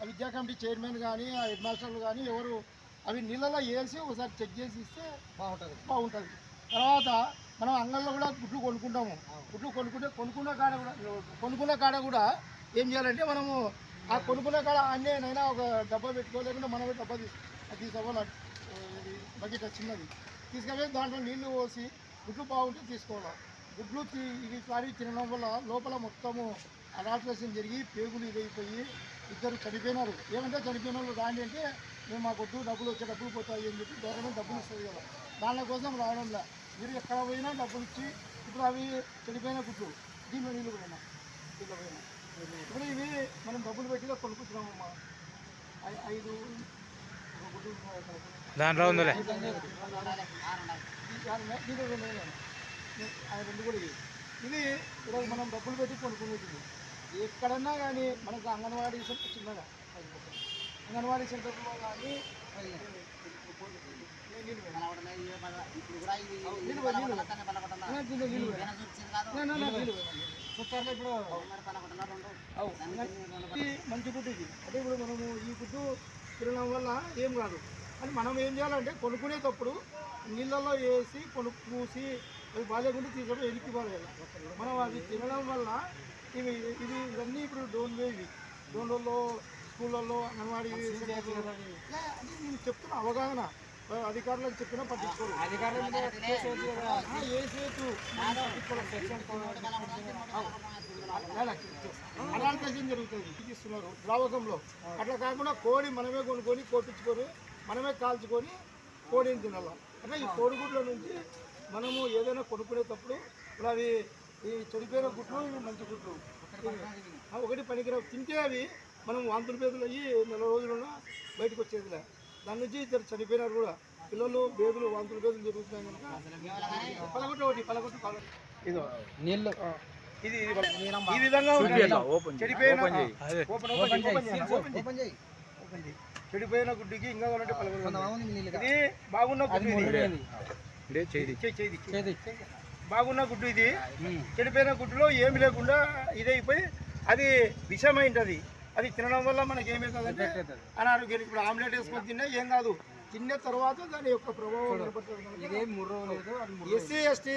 ఆ విద్యా committee chairman కానీ ఆ హెడ్ మాస్టర్లు కానీ ఎవరు అవి నీళ్ళలో వేసి ఒకసారి చెక్ చేసి ఇస్తే బాగుంటుంది. బాగుంటుంది. తర్వాత మనం అంగల్లో కూడా గుడ్లు కొనుక్కుంటాము. గుడ్లు కొనుక్కుంటే కొనుక్కున్న కాడ కూడా కొనుక్కున్న కాడ కూడా ఏం చేయాలంటే మనము ఆ కొనుక్కున్న కాడ అన్నేనైనా ఒక డబ్బా పెట్టుకోలేకుండా మనమే డబ్బా తీసు తీసుకోవాలి. బకెట్ చిన్నది. తీసుకెళ్ళి దాంట్లో నీళ్ళు పోసి గుడ్లు బాగుంటే తీసుకోవాలి. గుడ్లు తీ- ఇవి సారి తినడం వల్ల లోపల మొత్తము అడాల్ట్రేషన్ జరిగి పేగులు ఇదైపోయి ఇద్దరు చనిపోయినారు. ఏమంటే చనిపోయిన వాళ్ళు రాండి అంటే మేము మా కొట్టు డబ్బులు వచ్చే డబ్బులు పోతాయి అని చెప్పి గవర్నమెంట్ డబ్బులు ఇస్తుంది కదా. దాని కోసం రావడంలే. మీరు ఎక్కడ పోయినా డబ్బులు ఇచ్చి ఇప్పుడు అవి చనిపోయిన గుడ్లు దీంట్లో నీళ్ళు పోయినా దీంట్లో పోయినా ఇప్పుడు ఇవి మనం డబ్బులు పెట్టి కొనుక్కుంటున్నామమ్మా ఐదు దాంట్లో ఉందిలే. దీంట్లో రెండు కూడా. ఇది ఈరోజు మనం డబ్బులు పెట్టి కొనుక్కునేది. ఎక్కడన్నా కానీ మనకు అంగన్వాడీ సెంటర్ చిన్నగా. అంగన్వాడీ సెంటర్లో కానీ నీళ్ళు ఇప్పుడు మంచి గుడ్డు ఇది అంటే ఇప్పుడు మనము ఈ గుడ్డు తినడం వల్ల ఏం కాదు. అని మనం ఏం చేయాలంటే కొనుక్కునేటప్పుడు నీళ్ళల్లో వేసి కొనుక్కు పూసి అవి బాగాలేకుండా తీసుకొని ఎలికి బాగాలి మనం అవి తినడం వల్ల ఇవి ఇది ఇవన్నీ ఇప్పుడు డోన్లు ఇవి డోన్లలో స్కూళ్ళల్లో అంగన్వాడీ అది నేను చెప్తున్నా అవగాహన. అధికారులకు చెప్పినా పట్టించుకోరు. ఏ సేతు సెక్షన్ అనాల్కేషన్ జరుగుతుంది ఇస్తున్నారు ద్రావకంలో. అట్లా కాకుండా కోడి మనమే కొనుక్కొని కోపించుకొని మనమే కాల్చుకొని కోడిని తినాలి. అంటే ఈ కోడిగుడ్ల నుంచి మనము ఏదైనా కొనుక్కునేటప్పుడు ఇప్పుడు అవి ఈ చెడిపోయిన గుడ్లు ఇవి మంచి. ఆ, ఒకటి పనికిరావు. తింటే అవి మనం వాంతులు పేదలు అయ్యి నెల రోజులున్నా బయటకు వచ్చేదిలే. దాని నుంచి ఇద్దరు చనిపోయినారు కూడా. పిల్లలు బేదులు వాంతులు బేదులు జరుగుతున్నాయి కనుక. పలగొట్టు ఒకటి పలగొట్టు ఇదో నీళ్ళు. ఇది ఈ విధంగా. చెడిపోయిన. చెడిపోయిన గుడ్డుకి ఇంకా కావాలంటే పలగొట్టు. కొంతమంది నీళ్ళు ఇది బాగున్న గుడ్డు బాగున్న గుడ్డు ఇది. చెడిపోయిన గుడ్డులో ఏమి లేకుండా ఇదైపోయి అది విషమైంటది అది తినడం వల్ల మనకి ఏమీ కాదంటే ఎఫెక్ట్ అవుతుంది. అనారోగ్యానికి ఇప్పుడు ఆమ్లెట్ వేసుకొని తిన్నా ఏం కాదు. తిన్న తర్వాత దాని యొక్క ప్రభావం SC ST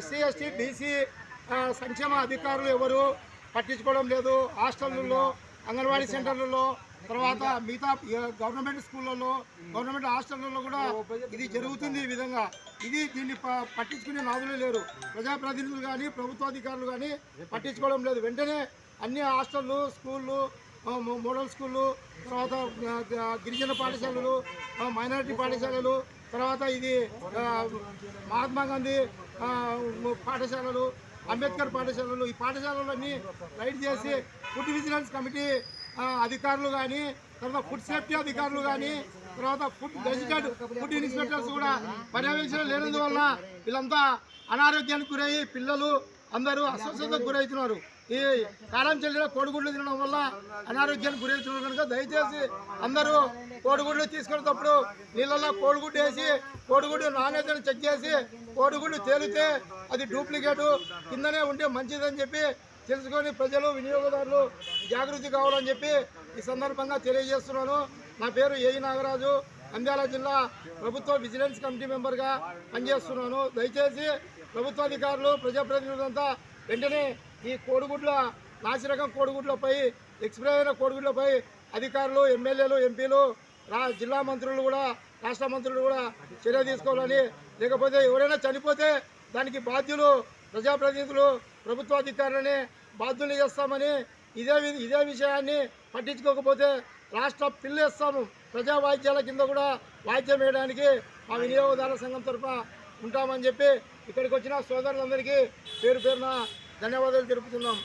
SC ST BC సంక్షేమ అధికారులు ఎవరు పట్టించుకోవడం లేదు. హాస్టళ్ళల్లో అంగన్వాడీ సెంటర్లలో తర్వాత మిగతా గవర్నమెంట్ స్కూళ్ళలో గవర్నమెంట్ హాస్టళ్ళలో కూడా ఇది జరుగుతుంది ఈ విధంగా. ఇది దీన్ని పట్టించుకునే నాదులే లేరు. ప్రజాప్రతినిధులు కానీ ప్రభుత్వాధికారులు కానీ పట్టించుకోవడం లేదు. వెంటనే అన్ని హాస్టళ్ళు స్కూళ్ళు మోడల్ స్కూళ్ళు తర్వాత గిరిజన పాఠశాలలు మైనారిటీ పాఠశాలలు తర్వాత ఇది మహాత్మా గాంధీ పాఠశాలలు అంబేద్కర్ పాఠశాలలు ఈ పాఠశాలలన్నీ రైడ్ చేసి ఫుడ్ విజిలెన్స్ కమిటీ అధికారులు కానీ తర్వాత ఫుడ్ సేఫ్టీ అధికారులు కానీ తర్వాత ఫుడ్ డెసిటెడ్ ఫుడ్ ఇన్స్పెక్టర్స్ కూడా పర్యవేక్షణ లేనందువల్ల వీళ్ళంతా అనారోగ్యానికి గురయ్యి పిల్లలు అందరూ అస్వస్థతకు గురవుతున్నారు ఈ కారం చెల్లిన కోడిగుడ్లు తినడం వల్ల అనారోగ్యానికి గురవుతున్నారు కనుక దయచేసి అందరూ కోడిగుడ్లు తీసుకునేటప్పుడు నీళ్ళల్లో కోడిగుడ్డు వేసి కోడిగుడ్డు నాణ్యతను చెక్ చేసి కోడిగుడ్డు తేలితే అది డూప్లికేటు కిందనే ఉంటే మంచిదని చెప్పి తెలుసుకొని ప్రజలు వినియోగదారులు జాగృతి కావాలని చెప్పి ఈ సందర్భంగా తెలియజేస్తున్నాను. నా పేరు ఏఈ నాగరాజు. నంద్యాల జిల్లా ప్రభుత్వ విజిలెన్స్ కమిటీ మెంబర్గా పనిచేస్తున్నాను. దయచేసి ప్రభుత్వాధికారులు ప్రజాప్రతినిధులంతా వెంటనే ఈ కోడిగుడ్ల నాసిరకం కోడిగుడ్లపై ఎక్స్పైర్ అయిన కోడిగుడ్లపై అధికారులు ఎమ్మెల్యేలు ఎంపీలు రా జిల్లా మంత్రులు కూడా రాష్ట్ర మంత్రులు కూడా చర్య తీసుకోవాలని లేకపోతే ఎవరైనా చనిపోతే దానికి బాధ్యులు ప్రజాప్రతినిధులు ప్రభుత్వాధికారులని బాధ్యులు చేస్తామని ఇదే ఇదే విషయాన్ని పట్టించుకోకపోతే రాష్ట్ర పిల్లేస్తాము. ప్రజా వాయిద్యాల కింద కూడా వాయిద్యం వేయడానికి మా వినియోగదారుల సంఘం తరఫున ఉంటామని చెప్పి ఇక్కడికి వచ్చిన సోదరులందరికీ పేరు పేరున ధన్యవాదాలు తెలుపుతున్నాం.